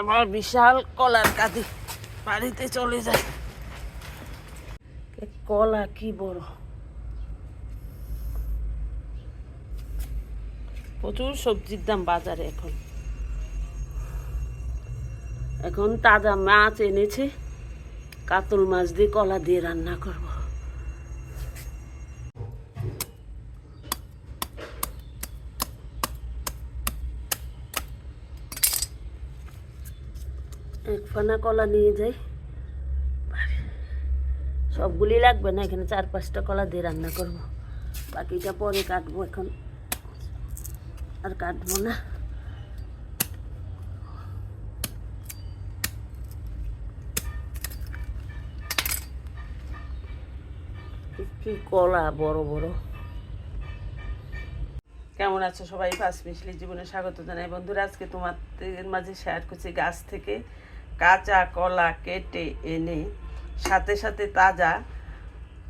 আমার বিশাল কলার কাঁদি। বাড়িতে চলে যায় কলা কি বড়? প্রচুর সবজির দাম বাজারে এখন। এখন তাজা মাছ এনেছে। কাতল মাছ দিয়ে কলা দিয়ে রান্না করব। এক ফানা কলা নিয়ে যাই। সবগুলি লাগবে না, এখানে চার পাঁচটা কলা দিয়ে রান্না করব। বাকিটা পরে কাটবো এখন। আর কাটবো না। কি কলা বড় বড়। কেমন আছো সবাই? পাঁচ মিশলি জীবনে স্বাগত জানাই। বন্ধুরা, আজকে তোমাদের মাঝে শেয়ার করছি গাছ থেকে। কাঁচা কলা কেটে এনে সাথে সাথে তাজা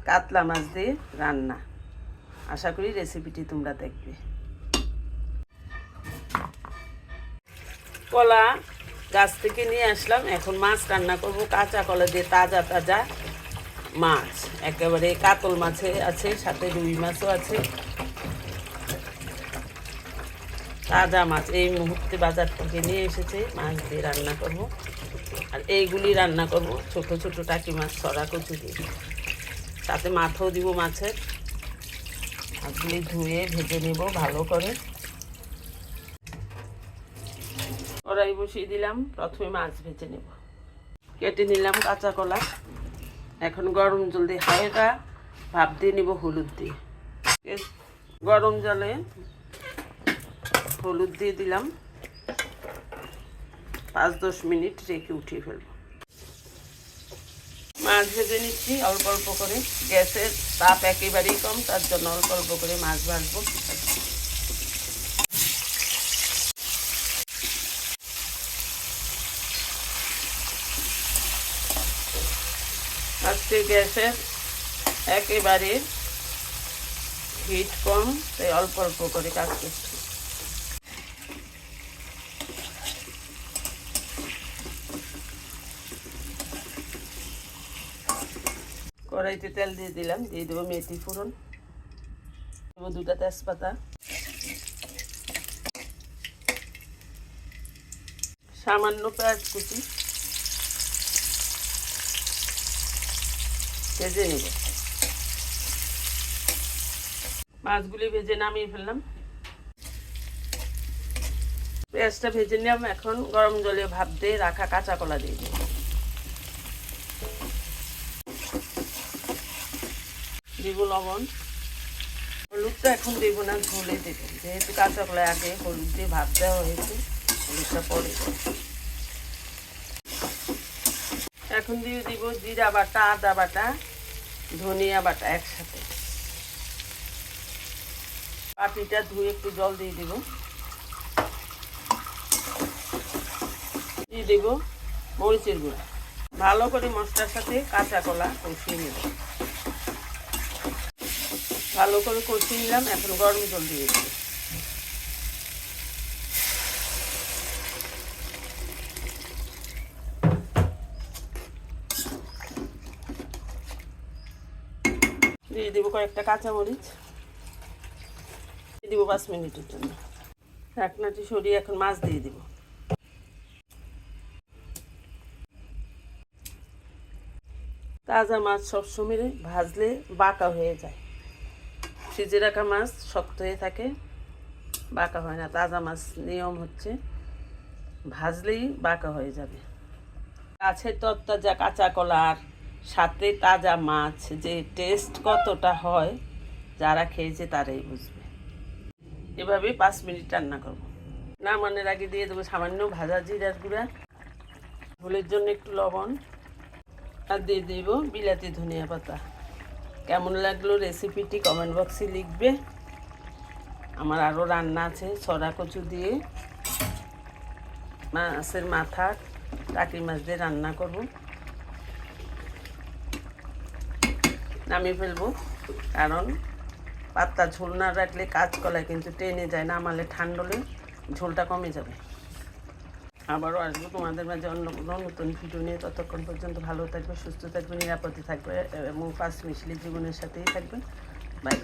কাতলা মাছ দিয়ে রান্না। আশা করি রেসিপিটি তোমরা দেখবে। কলা গাছ থেকে নিয়ে আসলাম। এখন মাছ রান্না করব। কাঁচা কলা দিয়ে তাজা তাজা মাছ। একেবারে কাতল মাছে আছে, সাথে রুই মাছও আছে। তাজা মাছ এই মুহূর্তে বাজার থেকে নিয়ে এসেছে। মাছ দিয়ে রান্না করব। আর এইগুলি রান্না করব। ছোট ছোট টাকি মাছ, সরা কচু দিয়ে। তাতে মাথাও দিব মাছের। মাছগুলি ধুয়ে ভেজে নেব ভালো করে। কড়াই বসিয়ে দিলাম, প্রথমে মাছ ভেজে নেব। কেটে নিলাম কাঁচা কলা। এখন গরম জল দিয়ে হালকা ভাপ দিয়ে নিব হলুদ দিয়ে। গরম জলে হলুদ দিয়ে দিলাম। পাঁচ দশ মিনিট রেখে উঠিয়ে ফেলব। মাছ ভেজে নিচ্ছি, অল্প অল্প করে। গ্যাসের তাপ একেবারেই কম, তার জন্য অল্প অল্প করে মাছ ভাজবো। আজকে গ্যাসের একেবারে হিট কম, তাই অল্প অল্প করে কাজ করছি। কড়াইতে তেল দিয়ে দিলাম, দিয়ে দেবো মেথি ফোড়ন। দেবো দুটা তেজপাতা। সামান্য পেঁয়াজ কুচি। ভেজে নেব। মাছগুলি ভেজে নামিয়ে ফেললাম। পেঁয়াজটা ভেজে নিলাম, এখন গরম জলে ভাপ দিয়ে রাখা কাঁচা কলা দিয়ে দেব দিব লবণ। হলুদটা এখন দেবো না, ঝোলে দেবো। যেহেতু কাঁচা কলায় আগে হলুদ দিয়ে ভাপ দেওয়া হয়েছে, হলুদটা পরে এখন দিয়ে দিব জিরা বাটা, আদা বাটা, ধনিয়া বাটা একসাথে। পাটিটা ধুয়ে একটু জল দিয়ে দিব। দিয়ে দেব মরিচের গুঁড়া। ভালো করে মশলার সাথে কাঁচা কলা কষিয়ে নেব। ভালো করে কষিয়ে নিলাম, এখন গরম জল দিয়ে দেবো দিয়ে দেবো কয়েকটা কাঁচামরিচ। দিয়ে দেবো পাঁচ মিনিটের জন্য। ঢাকনাটি সরিয়ে এখন মাছ দিয়ে দেবো। তাজা মাছ সবসময় ভাজলে বাঁকা হয়ে যায়। ফ্রিজে রাখা মাছ শক্ত হয়ে থাকে, বাঁকা হয় না, তাজা মাছ নিয়ম হচ্ছে ভাজলেই বাঁকা হয়ে যাবে। গাছের তরতাজা কাঁচা কলার সাথে তাজা মাছ যে টেস্ট কতটা হয়, যারা খেয়েছে তারাই বুঝবে। এভাবে পাঁচ মিনিট রান্না করব। নামানোর আগে দিয়ে দেবো সামান্য ভাজা জিরার গুঁড়া, ঝোলের জন্য একটু লবণ, আর দিয়ে দেব বিলাতি ধনিয়া পাতা। কেমন লাগল রেসিপিটি কমেন্ট বক্সে লিখবে। আমার আরও রান্না আছে ছড়া কচু দিয়ে, মাছের মাথা, টাকি মাছ দিয়ে রান্না করব। নামিয়ে ফেলব, কারণ পাতলা ঝোল না রাখলে কাঁচকলায় কিন্তু টেনে যায় না, আমালে ঠান্ডলে ঝোলটা কমে যাবে। আবারও আসব তোমাদের মাঝে অন্য কোনো নতুন ভিডিও নিয়ে। ততক্ষণ পর্যন্ত ভালো থাকবে, সুস্থ থাকবে, নিরাপদে থাকবে এবং পাঁচ মিশলি জীবনের সাথেই থাকবেন। বাই